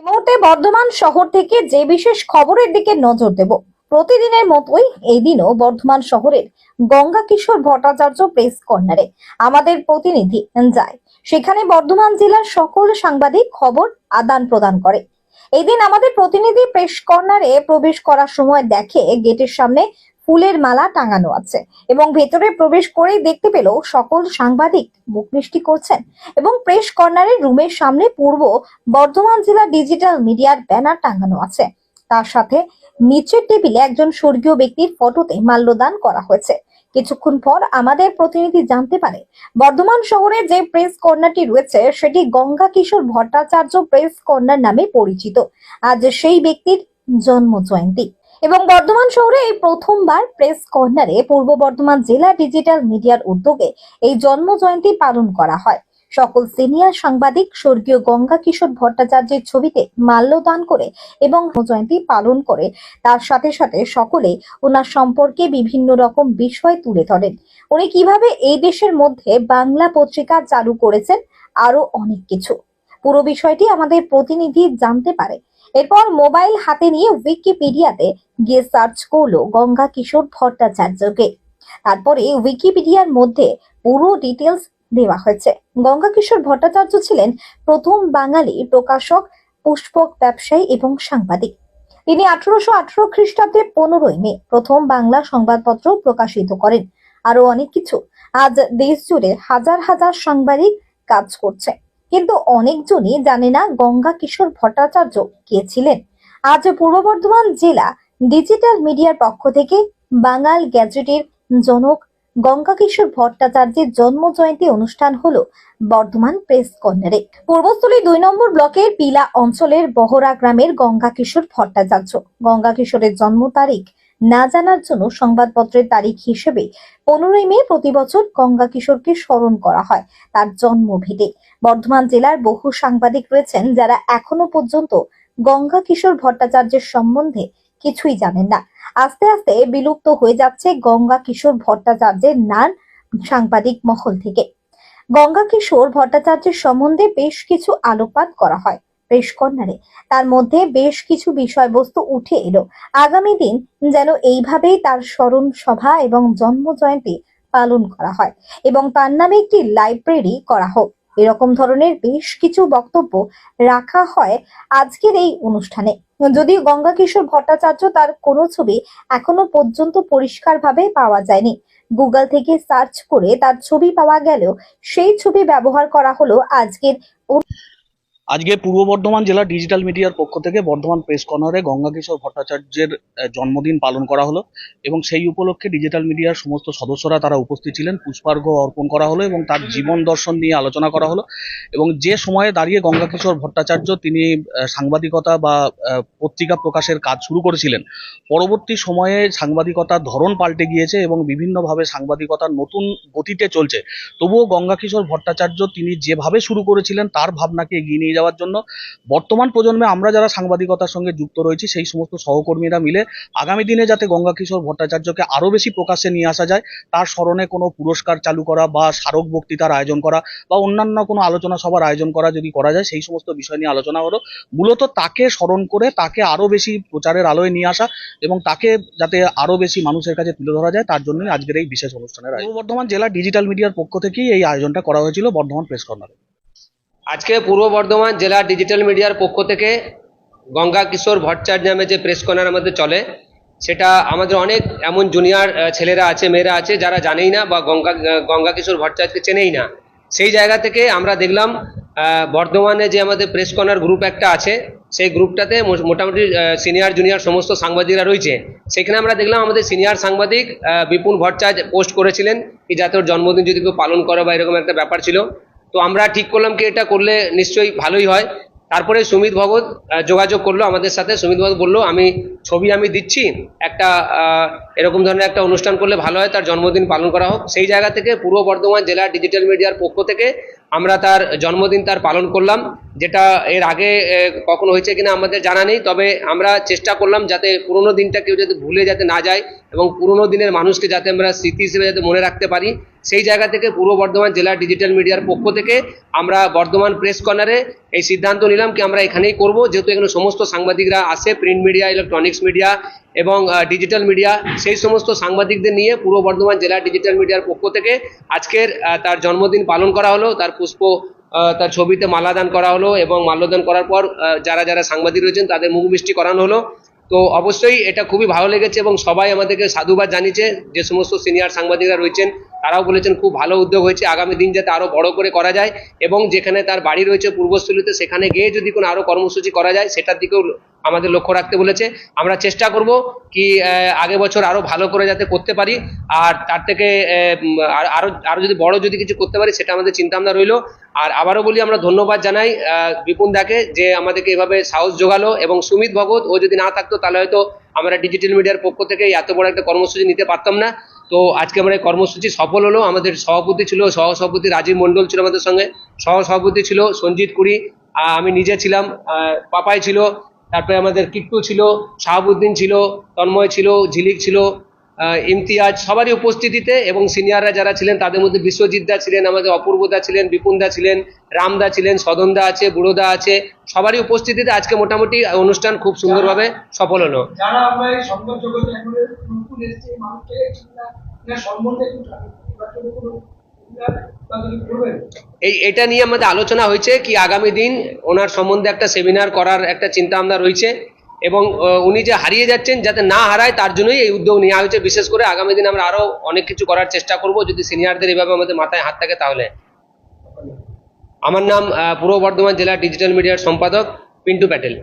এই মুহূর্তে বর্ধমান শহর থেকে যে বিশেষ খবরের দিকে নজর দেব, প্রতিদিনের মতোই এই দিনও বর্ধমান শহরের গঙ্গা কিশোর ভট্টাচার্য প্রেস কর্নারে, আমাদের প্রতিনিধি যায়। সেখানে বর্ধমান জেলার সকল সাংবাদিক খবর আদান প্রদান করে। এই দিন আমাদের প্রতিনিধি প্রেস কর্নারে প্রবেশ করার সময় দেখে গেটের সামনে ফুলের মালা টাঙানো আছে। এবং ভেতরে প্রবেশ করেই দেখতে পেল সকল সাংবাদিক মুখ মিষ্টি করছেন এবং প্রেস কর্নারের রুমের সামনে পূর্ব বর্ধমান জেলা ডিজিটাল মিডিয়ার ব্যানার টাঙানো আছে। তার সাথে নিচের টেবিলে একজন স্বর্গীয় ব্যক্তির ফটোতে মাল্যদান করা হয়েছে। কিছুক্ষণ পর আমাদের প্রতিনিধি জানতে পারে, বর্ধমান শহরে যে প্রেস কর্নারটি রয়েছে, সেটি গঙ্গা কিশোর ভট্টাচার্য প্রেস কর্নার নামে পরিচিত। আজ সেই ব্যক্তির জন্ম জয়ন্তী এবং বর্ধমান শহরে এই প্রথমবার প্রেস কর্নারে পূর্ব বর্ধমান জেলা ডিজিটাল মিডিয়ার উদ্যোগে এই জন্ম জয়ন্তী পালন করা হয়। সকল সিনিয়র সাংবাদিক, স্বর্গীয় গঙ্গা কিশোর ভট্টাচার্যের ছবিতে মাল্যদান করে এবং জয়ন্তী পালন করে। তার সাথে সাথে সকলে ওনার সম্পর্কে বিভিন্ন রকম বিষয় তুলে ধরেন। উনি কীভাবে এই দেশের মধ্যে বাংলা পত্রিকা চালু করেছেন? আরও অনেক কিছু। পুরো বিষয়টি আমাদের প্রতিনিধি জানতে পারে। এরপর মোবাইল হাতে নিয়ে উইকিপিডিয়াতে গিয়ে সার্চ করল গঙ্গা কিশোর ভট্টাচার্যকে। তারপরে উইকিপিডিয়ার মধ্যে পুরো ডিটেলস দেওয়া হয়েছে। গঙ্গা কিশোর ভট্টাচার্য ছিলেন প্রথম বাঙালি প্রকাশক, পুষ্পক ব্যবসায়ী এবং সাংবাদিক। তিনি আঠারোশো আঠারো খ্রিস্টাব্দে পনেরোই মে প্রথম বাংলা সংবাদপত্র প্রকাশিত করেন। আরও অনেক কিছু। আজ দেশ জুড়ে হাজার হাজার সাংবাদিক কাজ করছে। কিন্তু অনেকজনই জানে না গঙ্গা কিশোর ভট্টাচার্য কে ছিলেন। আজ পূর্ব বর্ধমান জেলা ডিজিটাল মিডিয়ার পক্ষ থেকে বাঙাল গ্যাজেটের জনক গঙ্গা কিশোর ভট্টাচার্যের জন্ম জয়ন্তী অনুষ্ঠান হলো বর্ধমান প্রেস কর্নারে। পূর্বস্থলী দুই নম্বর ব্লকের পিলা অঞ্চলের বহরা গ্রামের গঙ্গা কিশোর ভট্টাচার্য। গঙ্গা কিশোরের জন্ম তারিখ না জানার জন্য সংবাদপত্রের তারিখ হিসেবে পনেরোই মে প্রতি বছর গঙ্গা কিশোরকে স্মরণ করা হয় তার জন্ম ভিটে বর্ধমান জেলার বহু সাংবাদিক রয়েছেন যারা এখনও পর্যন্ত গঙ্গা কিশোর ভট্টাচার্যের সম্বন্ধে কিছুই জানেন না। আস্তে আস্তে বিলুপ্ত হয়ে যাচ্ছে গঙ্গা কিশোর ভট্টাচার্যের নাম সাংবাদিক মহল থেকে। গঙ্গা কিশোর ভট্টাচার্যের সম্বন্ধে বেশ কিছু আলোকপাত করা হয়। প্রেস কর্নারে তার মধ্যে বেশ কিছু বিষয়বস্তু উঠে এলো। আগামী দিন যেন এইভাবেই তার স্মরণ সভা এবং জন্ম জয়ন্তী পালন করা হয় এবং তার নামে একটি লাইব্রেরি করা হোক। এরকম ধরনের বেশ কিছু বক্তব্য রাখা হয় আজকের এই অনুষ্ঠানে। যদিও গঙ্গা কিশোর ভট্টাচার্য তার কোনো ছবি এখনও পর্যন্ত পরিষ্কারভাবে পাওয়া যায়নি। গুগল থেকে সার্চ করে তার ছবি পাওয়া গেলেও সেই ছবি ব্যবহার করা হলো আজকের আজকে পূর্ব বর্ধমান জেলা ডিজিটাল মিডিয়ার পক্ষ থেকে বর্ধমান প্রেস কর্নারে গঙ্গা কিশোর ভট্টাচার্যের জন্মদিন পালন করা হলো এবং সেই উপলক্ষে ডিজিটাল মিডিয়ার সমস্ত সদস্যরা তারা উপস্থিত ছিলেন পুষ্পার্ঘ অর্পণ করা হলো এবং তার জীবন দর্শন নিয়ে আলোচনা করা হলো এবং যে সময়ে দাঁড়িয়ে গঙ্গা কিশোর ভট্টাচার্য তিনি সাংবাদিকতা বা পত্রিকা প্রকাশের কাজ শুরু করেছিলেন, পরবর্তী সময়ে সাংবাদিকতার ধরন পাল্টে গিয়েছে এবং বিভিন্নভাবে সাংবাদিকতার নতুন গতিতে চলছে। তবুও গঙ্গা কিশোর ভট্টাচার্য তিনি যেভাবে শুরু করেছিলেন তার ভাবনাকে এগিয়ে নিয়ে যাওয়ার জন্য। বর্তমান প্রজন্মে আমরা যারা সাংবাদিকতার সঙ্গে যুক্ত রয়েছি, সেই সমস্ত সহকর্মীরা মিলে আগামী দিনে যাতে গঙ্গা কিশোর ভট্টাচার্যকে আরও বেশি প্রকাশ্যে নিয়ে আসা যায়, তার স্মরণে কোনো পুরস্কার চালু করা বা স্মারক বক্তৃতার আয়োজন করা বা অন্যান্য কোনো আলোচনা সভার আয়োজন করা যদি করা যায়, সেই সমস্ত বিষয় নিয়ে আলোচনা হলো। মূলত তাকে স্মরণ করে তাকে আরও বেশি প্রচারের আলোয় নিয়ে আসা এবং তাকে যাতে আরও বেশি মানুষের কাছে তুলে ধরা যায়, তার জন্যই আজকের এই বিশেষ অনুষ্ঠানের আয়োজন। বর্ধমান জেলা ডিজিটাল মিডিয়ার পক্ষ থেকেই এই আয়োজনটা করা হয়েছিল বর্ধমান প্রেস কর্নারে। আজকে পূর্ব বর্ধমান জেলা ডিজিটাল মিডিয়ার পক্ষ থেকে গঙ্গা কিশোর ভট্টাচার্য নামে যে প্রেস কর্নার আমাদের চলে, সেটা আমাদের অনেক এমন জুনিয়র ছেলেরা আছে, মেয়েরা আছে, যারা জানেই না বা গঙ্গা গঙ্গা কিশোর ভট্টাচার্যকে চেনেই না। সেই জায়গা থেকে আমরা দেখলাম বর্ধমানে যে আমাদের প্রেস কর্নার গ্রুপ একটা আছে, সেই গ্রুপটাতে মোটামুটি সিনিয়র জুনিয়র সমস্ত সাংবাদিকরা রয়েছে। সেখানে আমরা দেখলাম আমাদের সিনিয়র সাংবাদিক বিপুল ভট্টাচার্য পোস্ট করেছিলেন, কি যাতে জন্মদিন যদি কেউ পালন করে বা এরকম একটা ব্যাপার ছিল। তো আমরা ঠিক করলাম কি এটা করলে নিশ্চয়ই ভালোই হয়। তারপরে সুমিত ভগত যোগাযোগ করল আমাদের সাথে। সুমিত ভগত বলল, আমি ছবি আমি দিচ্ছি, একটা এরকম ধরনের একটা অনুষ্ঠান করলে ভালো হয়, তার জন্মদিন পালন করা হোক। সেই জায়গা থেকে পূর্ব বর্ধমান জেলা ডিজিটাল মিডিয়ার পক্ষ থেকে আমরা তার জন্মদিন তার পালন করলাম, যেটা এর আগে কখনো হয়েছে কিনা আমাদের জানা নেই। তবে আমরা চেষ্টা করলাম যাতে পুরোনো দিনটা কেউ যাতে ভুলে যাতে না যায় এবং পুরোনো দিনের মানুষকে যাতে আমরা স্মৃতি হিসেবে যাতে মনে রাখতে পারি। সেই জায়গা থেকে পূর্ব বর্ধমান জেলা ডিজিটাল মিডিয়ার পক্ষ থেকে আমরা বর্ধমান প্রেস কর্নারে এই সিদ্ধান্ত নিলাম কি আমরা এখানেই করব। যেহেতু এখানে সমস্ত সাংবাদিকরা আসে প্রিন্ট মিডিয়া ইলেকট্রনিক্স মিডিয়া এবং ডিজিটাল মিডিয়া সেই সমস্ত সাংবাদিকদের নিয়ে পূর্ব বর্ধমান জেলা ডিজিটাল মিডিয়ার পক্ষ থেকে আজকের তার জন্মদিন পালন করা হলো, তার পুষ্প তার ছবিতে মালাদান করা হলো এবং মাল্যদান করার পর যারা যারা সাংবাদিক রয়েছেন তাদের মুখ মিষ্টি করানো হলো। তো অবশ্যই এটা খুবই ভালো লেগেছে এবং সবাই আমাদেরকে সাধুবাদ জানিয়েছে যে সমস্ত সিনিয়র সাংবাদিকরা রয়েছেন তারাও বলেছেন খুব ভালো উদ্যোগ হয়েছে আগামী দিন যাতে আরও বড় করে করা যায় এবং যেখানে তার বাড়ি রয়েছে পূর্বস্থলীতে সেখানে গিয়ে যদি কোনো আরও কর্মসূচি করা যায় সেটার দিকেও আমাদের লক্ষ্য রাখতে বলেছে। আমরা চেষ্টা করব কি আগে বছর আরও ভালো করে যাতে করতে পারি আর তার থেকে আহ, উম, আর- আরও আরও যদি বড় যদি কিছু করতে পারি সেটা আমাদের চিন্তা ভাবনা রইল। আর আবারও বলি আমরা ধন্যবাদ জানাই বিপুন দাকে যে আমাদেরকে এভাবে সাহস যোগালো এবং সুমিত ভগত ও যদি না থাকতো তাহলে হয়তো আমরা ডিজিটাল মিডিয়ার পক্ষ থেকে এত বড় একটা কর্মসূচি নিতে পারতাম না। তো আজকে আমার এই কর্মসূচি সফল হলো। আমাদের সভাপতি ছিল সহ সভাপতি রাজীব মণ্ডল ছিল আমাদের সঙ্গে। সহ সভাপতি ছিল সঞ্জিত কুড়ি আমি নিজে ছিলাম পাপাই ছিল। তারপরে আমাদের কিট্টু ছিল, শাহাবুদ্দিন ছিল, তন্ময় ছিল, ঝিলিক ছিল ইমতিয়াজ সবারই উপস্থিতিতে এবং সিনিয়ররা যারা ছিলেন তাদের মধ্যে বিশ্বজিৎ দা ছিলেন আমাদের অপূর্বদা ছিলেন বিপুন দা ছিলেন রামদা ছিলেন সদনদা আছে বুড়োদা আছে সবারই উপস্থিতিতে আজকে মোটামুটি অনুষ্ঠান খুব সুন্দরভাবে সফল হলো। এই এটা নিয়ে আমাদের আলোচনা হয়েছে কি আগামী দিন ওনার সম্বন্ধে একটা সেমিনার করার একটা চিন্তা ভাবনা রয়েছে। এবং উনি যে হারিয়ে যাচ্ছেন যাতে না হারায়, তার জন্যই এই উদ্যোগ নেওয়া হয়েছে। বিশেষ করে আগামী দিনে আমরা আরও অনেক কিছু করার চেষ্টা করব। যদি সিনিয়রদের এভাবে আমাদের মাথায় হাত থাকে তাহলে। আমার নাম পূর্ব বর্ধমান জেলা ডিজিটাল মিডিয়ার সম্পাদক পিন্টু প্যাটেল।